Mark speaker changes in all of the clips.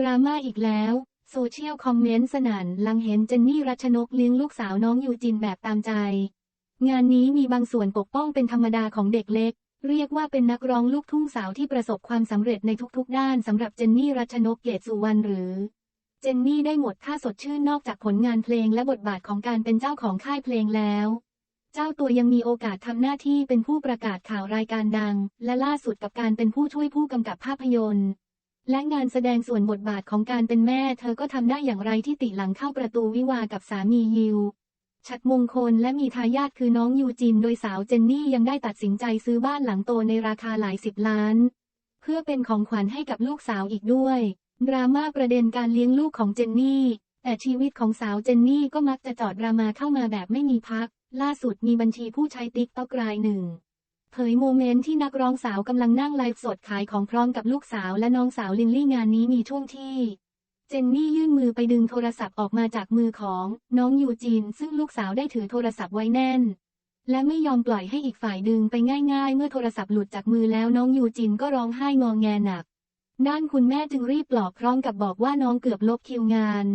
Speaker 1: ดราม่าอีกแล้ว โซเชียลคอมเมนต์สนั่นลังเห็นเจนนี่รัชนกเลี้ยงลูกสาวน้องยูจินแบบตามใจ งานนี้มีบางส่วนปกป้องเป็นธรรมดาของเด็กเล็ก เรียกว่าเป็นนักร้องลูกทุ่งสาวที่ประสบความสำเร็จในทุกๆ ด้านสำหรับเจนนี่รัชนกเกตสุวรรณหรือ เจนนี่ได้หมดค่าสดชื่นนอกจากผลงานเพลงและบทบาทของการเป็นเจ้าของค่ายเพลงแล้วเจ้าตัวยังมีโอกาสทำหน้าที่เป็นผู้ประกาศข่าวรายการดัง และล่าสุดกับการเป็นผู้ช่วยผู้กำกับภาพยนตร์ และงานแสดงส่วนบทบาทของการเป็นแม่ เธอก็ทำได้อย่างไรที่ติหลังเข้าประตูวิวากับสามียิว ชัดมงคลและมีทายาทคือน้องยูจิน โดยสาวเจนนี่ยังได้ตัดสินใจซื้อบ้านหลังโตในราคาหลายสิบล้าน เพื่อเป็นของขวัญให้กับลูกสาวอีกด้วย ดราม่าประเด็นการเลี้ยงลูกของเจนนี่แต่ชีวิตของสาวเจนนี่ก็มักจะจอดดราม่าเข้ามาแบบไม่มีพัก ล่าสุดมีบัญชีผู้ใช้ติ๊กต็อกรายหนึ่ง เผยโมเมนต์ที่นักร้องสาวกำลังนั่งไลฟ์สดขายของพร้อมกับลูกสาวและน้องสาวลินลี่งานนี้มีช่วงที่ เจนนี่ยื่นมือไปดึงโทรศัพท์ออกมาจากมือของน้องยูจินซึ่งลูกสาวได้ถือโทรศัพท์ไว้แน่น และไม่ยอมปล่อยให้อีกฝ่ายดึงไปง่ายๆ เมื่อโทรศัพท์หลุดจากมือแล้วน้องยูจินก็ร้องไห้งองแงหนัก ด้านคุณแม่จึงรีบปลอบพร้อมกับบอกว่าน้องเกือบลบคิวงาน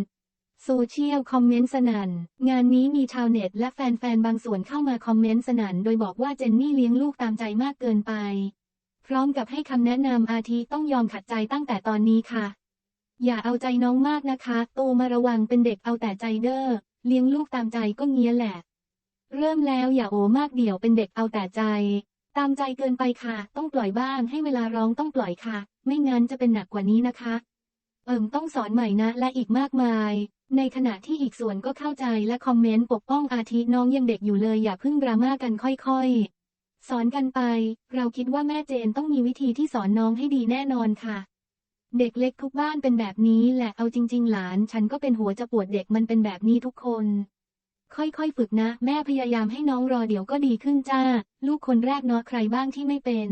Speaker 1: โซเชียลคอมเมนต์สนั่น งานนี้มีชาวเน็ตและแฟนๆ บางส่วนเข้ามาคอมเมนต์สนั่น โดยบอกว่าเจนนี่เลี้ยงลูกตามใจมากเกินไป พร้อมกับให้คำแนะนำอาทิต้องยอมขัดใจตั้งแต่ตอนนี้ค่ะ อย่าเอาใจน้องมากนะคะ โตมาระวังเป็นเด็กเอาแต่ใจเด้อ เลี้ยงลูกตามใจก็เงี้ยแหละ เริ่มแล้วอย่าโอมากเดี่ยวเป็นเด็กเอาแต่ใจ ตามใจเกินไปค่ะ ต้องปล่อยบ้างให้เวลาร้องต้องปล่อยค่ะ ไม่งั้นจะเป็นหนักกว่านี้นะคะ เอิ่มต้องสอนใหม่นะและอีกมากมาย ในขณะที่อีกส่วนก็เข้าใจและคอมเมนต์ปกป้องอาทิน้องยังเด็กอยู่เลยอย่าเพึ่งดราม่ากันค่อยๆ สอนกันไป เราคิดว่าแม่เจนต้องมีวิธีที่สอนน้องให้ดีแน่นอนค่ะ เด็กเล็กทุกบ้านเป็นแบบนี้แหละเอาจริง ๆ หลาน ฉันก็เป็นหัวจะปวดเด็กมันเป็นแบบนี้ทุกคน ค่อยๆฝึกนะ แม่พยายามให้น้องรอเดี๋ยวก็ดีขึ้นจ้า ลูกคนแรกเนาะใครบ้างที่ไม่เป็น